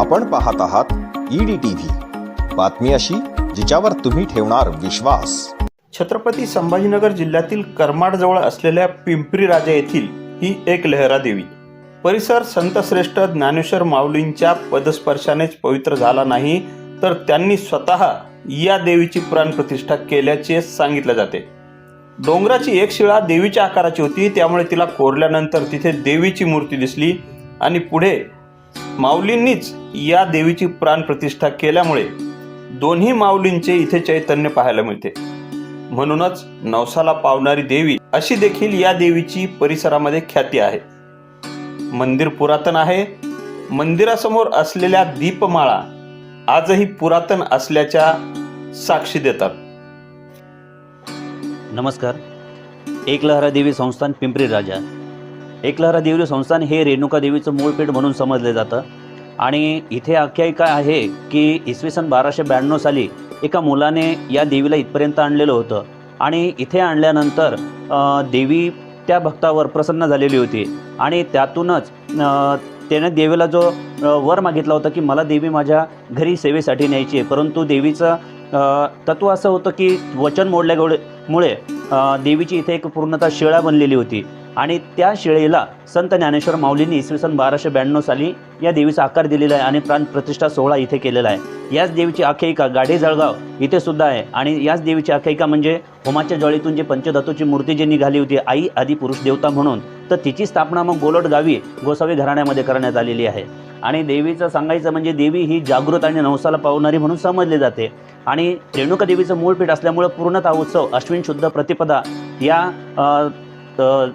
आपण पाहत आहात ईडी टीव्ही बातमी अशी जिच्यावर तुम्ही ठेवणार विश्वास. छत्रपती संभाजीनगर जिल्ह्यातील करमाडजवळ असलेल्या पिंपरी राजा येथील ही एक लहरा देवी. परिसर संतश्रेष्ठ ज्ञानेश्वर माऊलींच्या पदस्पर्शानेच पवित्र झाला नाही तर त्यांनी स्वतः या देवीची प्राणप्रतिष्ठा केल्याचे सांगितले जाते. डोंगराची एक शिळा देवीच्या आकाराची होती त्यामुळे तिला कोरल्यानंतर तिथे देवीची मूर्ती दिसली आणि पुढे माऊलींनीच या देवीची प्राणप्रतिष्ठा केल्यामुळे दोन्ही माऊलींचे इथे चैतन्य पाहायला मिळते. म्हणूनच नवसाला पावणारी देवी अशी देखील या देवीची परिसरामध्ये ख्याती आहे. मंदिर पुरातन आहे. मंदिरासमोर असलेल्या दीपमाळा आजही पुरातन असल्याच्या साक्षी देतात. नमस्कार. एकलहरा देवी संस्थान पिंपरी राजा. एकलहरा देवी संस्थान हे रेणुका देवीचं मूळपीठ म्हणून समजले जातं. आणि इथे आख्यायिका आहे की इसवी सन बाराशे ब्याण्णव साली एका मुलाने या देवीला इथपर्यंत आणलेलं होतं. आणि इथे आणल्यानंतर देवी त्या भक्तावर प्रसन्न झालेली होती. आणि त्यातूनच त्याने देवीला जो वर मागितला होता की मला देवी माझ्या घरी सेवेसाठी न्यायची आहे. परंतु देवीचं तत्व असं होतं की वचन मोडल्यामुळे मुळे देवीची इथे एक पूर्णतः शिळा बनलेली होती. आणि त्या शिळेला संत ज्ञानेश्वर माऊलींनी इसवी सन बाराशे ब्याण्णव साली या देवीचा आकार दिलेला आहे आणि प्राण प्रतिष्ठा सोहळा इथे केलेला आहे. याच देवीची आख्यायिका गाढे जळगाव इथे सुद्धा आहे. आणि याच देवीची आख्यायिका म्हणजे होमाच्या ज्वाळीतून जी पंचधातूची मूर्ती जी निघाली होती आई आदी पुरुष देवता म्हणून तर तिची स्थापना मग गोलट गावी गोसावी घराण्यामध्ये करण्यात आलेली आहे. आणि देवीचं सांगायचं म्हणजे देवी ही जागृत आणि नवसाला पावणारी म्हणून समजली जाते. आणि रेणुका देवीचं मूळपीठ असल्यामुळं पूर्णतः उत्सव अश्विन शुद्ध प्रतिपदा या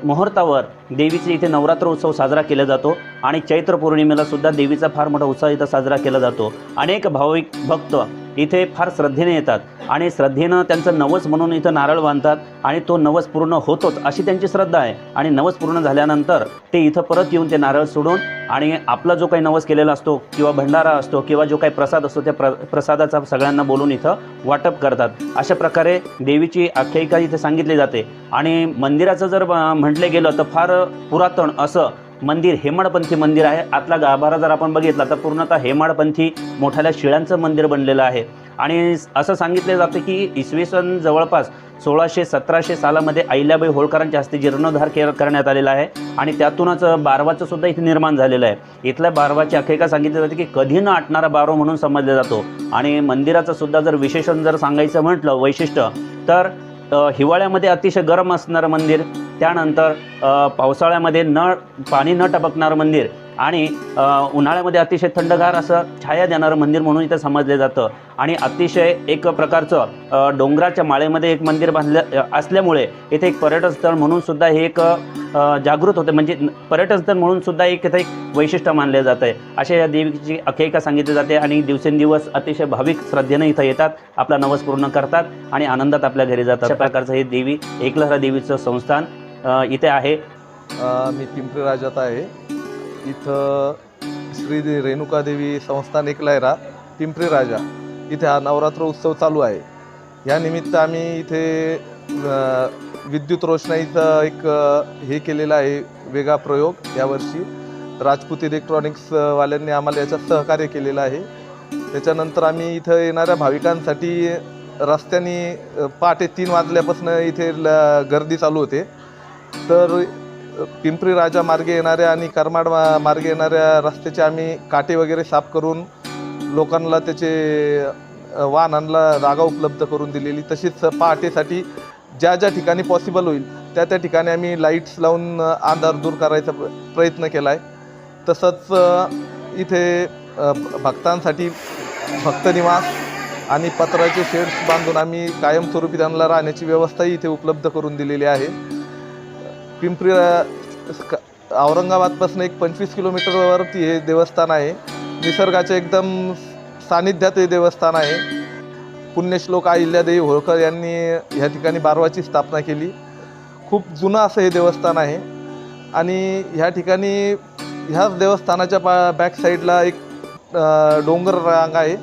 मुहूर्तावर देवीचे इथे नवरात्र उत्सव साजरा केला जातो आणि चैत्र पौर्णिमेला सुद्धा देवीचा फार मोठा उत्साह इथं साजरा केला जातो. अनेक भाविक भक्त इथे फार श्रद्धेने येतात. आणि श्रद्धेनं त्यांचं नवस म्हणून इथं नारळ बांधतात आणि तो नवस पूर्ण होतोच अशी त्यांची श्रद्धा आहे. आणि नवस पूर्ण झाल्यानंतर ते इथं परत येऊन ते नारळ सोडून आणि आपला जो काही नवस केलेला असतो किंवा भंडारा असतो किंवा जो काही प्रसाद असतो त्या प्र प्रसादाचा सगळ्यांना बोलून इथं वाटप करतात. अशा प्रकारे देवीची आख्यायिका इथे सांगितली जाते. आणि मंदिराचं जर म्हटलं गेलं तर फार पुरातन असं मंदिर हेमाडपंथी मंदिर आहे. आतला गाभारा जर आपण बघितला तर पूर्णतः हेमाडपंथी मोठ्याल्या शिळांचं मंदिर बनलेलं आहे. आणि असं सांगितलं जातं की इसवी सन जवळपास सोळाशे सतराशे सालामध्ये अहिल्याबाई होळकरांच्या हस्ते जीर्णोद्धार के करण्यात आलेला आहे. आणि त्यातूनच बारवाचं सुद्धा इथे निर्माण झालेलं आहे. इथल्या बारवाची आख्यायिका सांगितली जाते की कधी न आटणारा बारव म्हणून समजला जातो. आणि मंदिराचं सुद्धा जर विशेषण जर सांगायचं म्हटलं वैशिष्ट्य तर हिवाळ्यामध्ये अतिशय गरम असणारं मंदिर त्यानंतर पावसाळ्यामध्ये न पाणी न टपकणारं मंदिर आणि उन्हाळ्यामध्ये अतिशय थंडगार असं छाया देणारं मंदिर म्हणून इथं समजलं जातं. आणि अतिशय एक प्रकारचं डोंगराच्या माळेमध्ये एक मंदिर बांधलं असल्यामुळे इथे एक पर्यटन स्थळ म्हणून सुद्धा हे एक जागृत होते. म्हणजे न- पर्यटन स्थळ म्हणून सुद्धा एक इथं एक वैशिष्ट्य मानले जात आहे अशा या देवीची आख्यायिका सांगितली जाते आणि दिवसेंदिवस अतिशय भाविक श्रद्धेनं इथं येतात आपला नवस पूर्ण करतात आणि आनंदात आपल्या घरी जातात. अशा प्रकारचं हे देवी एकलहरा देवीचं संस्थान इथे आहे. मी पिंपरी राजात आहे. इथं श्री रेणुकादेवी रेणुका देवी संस्थान एकलायरा पिंपरी राजा. इथे हा नवरात्र उत्सव चालू आहे. या निमित्त आम्ही इथे विद्युत रोषणाईचा एक हे केलेला आहे वेगळा प्रयोग यावर्षी. राजपूत इलेक्ट्रॉनिक्सवाल्यांनी आम्हाला याच्यात सहकार्य केलेलं आहे. त्याच्यानंतर आम्ही इथं येणाऱ्या भाविकांसाठी रस्त्याने पहाटे तीन वाजल्यापासून इथे ल गर्दी चालू होते. तर पिंपरी राजा मार्गे येणाऱ्या आणि करमाड मार्गे येणाऱ्या रस्त्याचे आम्ही काटे वगैरे साफ करून लोकांना त्याचे अ, वाहनांना जागा उपलब्ध करून दिलेली. तशीच पहाटेसाठी ज्या ज्या ठिकाणी पॉसिबल होईल त्या त्या ठिकाणी आम्ही लाईट्स लावून अंधार दूर करायचा प्रयत्न केला आहे तसंच इथे भक्तांसाठी भक्तनिवास आणि पत्राचे शेड्स बांधून आम्ही कायमस्वरूपी त्यांना राहण्याची व्यवस्थाही इथे उपलब्ध करून दिलेली आहे. पिंपरी क- औरंगाबादपासून एक पंचवीस किलोमीटरवरती हे देवस्थान आहे. निसर्गाच्या एकदम सानिध्यात हे देवस्थान आहे. पुण्यश्लोक अहिल्यादेवी होळकर यांनी ह्या ठिकाणी बारवाची स्थापना केली. खूप जुनं असं हे देवस्थान आहे. आणि ह्या ठिकाणी ह्याच देवस्थानाच्या पा बॅक साईडला एक डोंगर रांग आहे.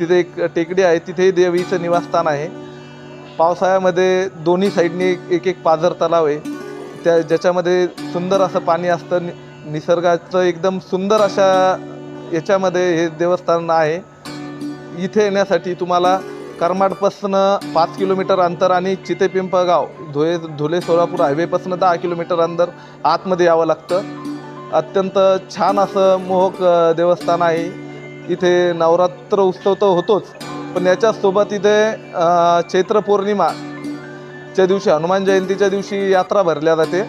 तिथे एक टेकडी आहे. तिथेही देवीचं निवासस्थान आहे. पावसाळ्यामध्ये दोन्ही साईडनी एक एक पाझर तलाव आहे. त्या ज्याच्यामध्ये सुंदर असं पाणी असतं नि निसर्गाचं एकदम सुंदर अशा याच्यामध्ये हे देवस्थान आहे. इथे येण्यासाठी तुम्हाला करमाडपासनं पाच किलोमीटर अंतर आणि चितेपिंपगाव धुळे धुळे सोलापूर हायवेपासून दहा किलोमीटर अंतर आतमध्ये यावं लागतं. अत्यंत छान असं मोहक देवस्थान आहे. इथे नवरात्र उत्सव तर होतोच पण याच्यासोबत इथे चैत्र पौर्णिमा च्या दिवशी हनुमान जयंतीच्या दिवशी यात्रा भरल्या जाते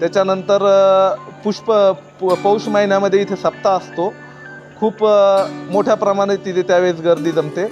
त्याच्यानंतर पुष्प पौष महिन्यामध्ये इथे सप्ताह असतो. खूप मोठ्या प्रमाणात तिथे त्यावेळेस गर्दी जमते.